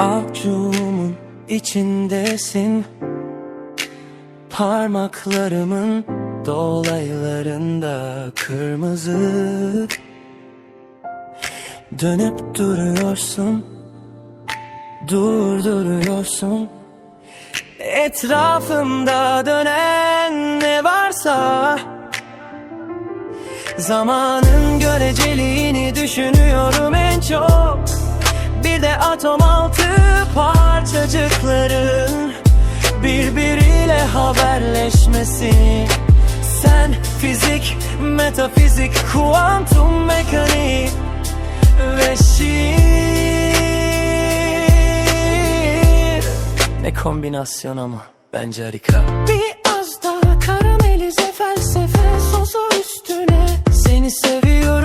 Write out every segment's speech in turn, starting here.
Avcumun içindesin. Parmaklarımın dolaylarında kırmızı. Dönüp duruyorsun Durduruyorsun. Etrafımda dönen ne varsa Zamanın göreceliğini düşünüyorum en çok Bir de atom altı parçacıkların Birbiriyle haberleşmesini Sen fizik, metafizik, kuantum mekaniği Ve şiir. Ne kombinasyon ama bence harika. Biraz daha karamelize felsefe sosu üstüne. Seni seviyorum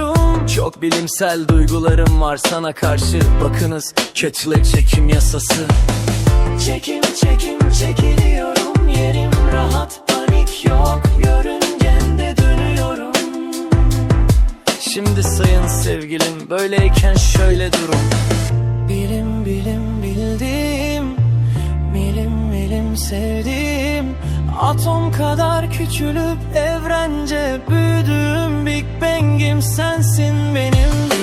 Çok bilimsel duygularım var sana karşı Bakınız. Kötülük çekim yasası. Çekim çekim çekiliyorum. Yerim rahat panik yok. Yörüngende dönüyorum. Şimdi sayın sevgilim Böyleyken şöyle durun. Bilim bilim bildim. Milim milim sevdim Atom kadar küçülüp evrence büyüdüm Big Bang'im sensin benim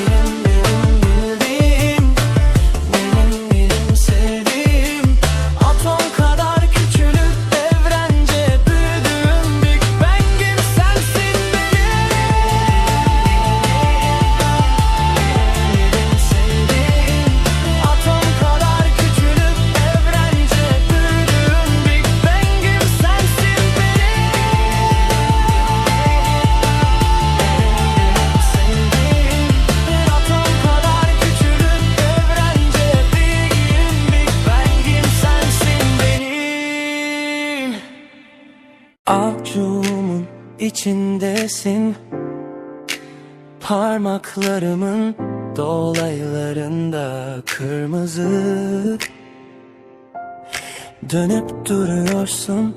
Avcumun içindesin. Parmaklarımın dolaylarında kırmızı. Dönüp duruyorsun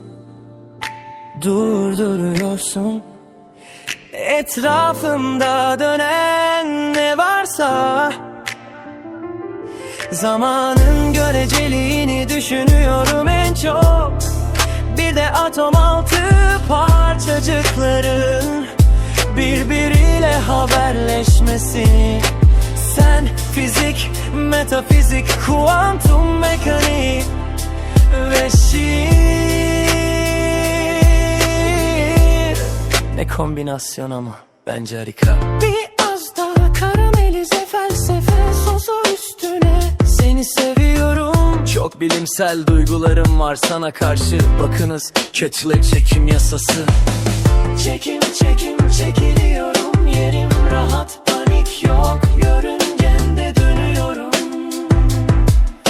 Durduruyorsun. Etrafımda dönen ne varsa Zamanın göreceliğini düşünüyorum en çok Bir de atom altı parçacıkların Birbiriyle haberleşmesini Sen fizik, metafizik, kuantum mekaniği Ve şiir. Ne kombinasyon ama bence harika. Biraz daha karamelize felsefe sosu üstüne. Seni seviyorum Çok bilimsel duygularım var sana karşı Bakınız. Kötülük çekim yasası. Çekim çekim çekiliyorum. Yerim rahat panik yok. Yörüngende dönüyorum.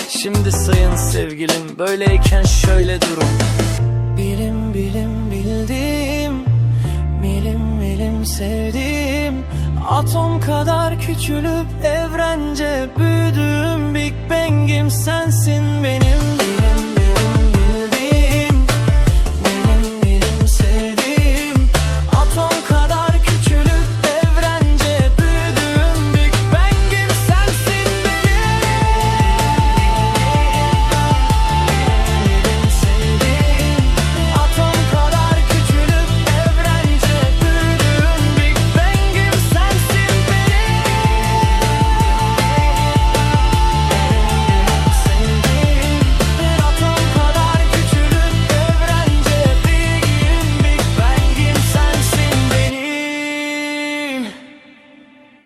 Şimdi sayın sevgilim Böyleyken şöyle durun. Bilim bilim bildim. Milim milim sevdim Atom kadar küçülüp evrence büyüdüm Big Bang'im sensin benim